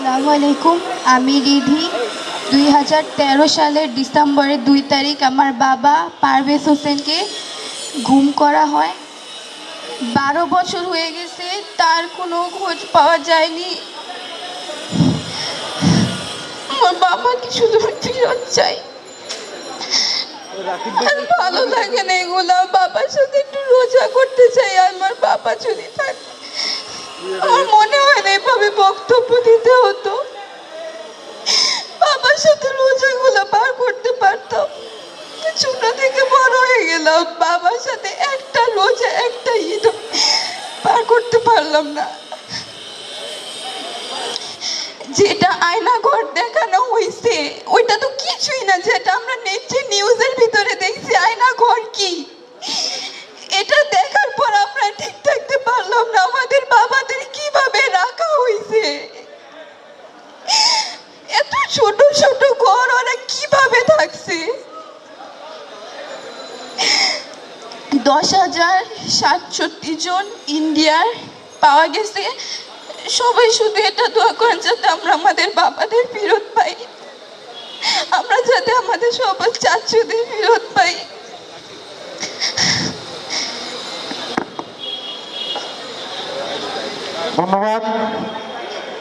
আসসালামু আলাইকুম। আমি রিধি। দুই হাজার তেরো সালের ডিসেম্বরের দুই তারিখ আমার বাবা পারভেজ হোসেনকে গুম করা হয়। বারো বছর হয়ে গেছে, তার কোনো খোঁজ পাওয়া যায়নি। আমার বাবাকে শুধু ফিরত চাই ভালো লাগে না এগুলো। বাবার সাথে একটু রোজা করতে চাই। আমার বাবা যদি থাকে বাবার সাথে রোজাগুলো পার করতে পারতাম। ছোট থেকে বড় হয়ে গেলাম। বাবার সাথে একটা রোজা একটা ঈদ পার করতে পারলাম না। যেটা আয়না ঘর দেখানো হয়েছে ওইটা তো কিছুই না। যেটা আমরা নেটে নিউজের ভিতরে দেখছি, আয়না ঘর কি? ছোট ছোট ঘর ওরা কীভাবে থাকছে? দশ হাজার সাতষট্টি জন ইন্ডিয়ার পাওয়া গেছে। সবাই শুধু এটা দোয়া করেন যাতে আমরা আমাদের বাবাদের ফেরত পাই। আমরা যাতে আমাদের সবার চাচুদের ফেরত পাই। ধন্যবাদ।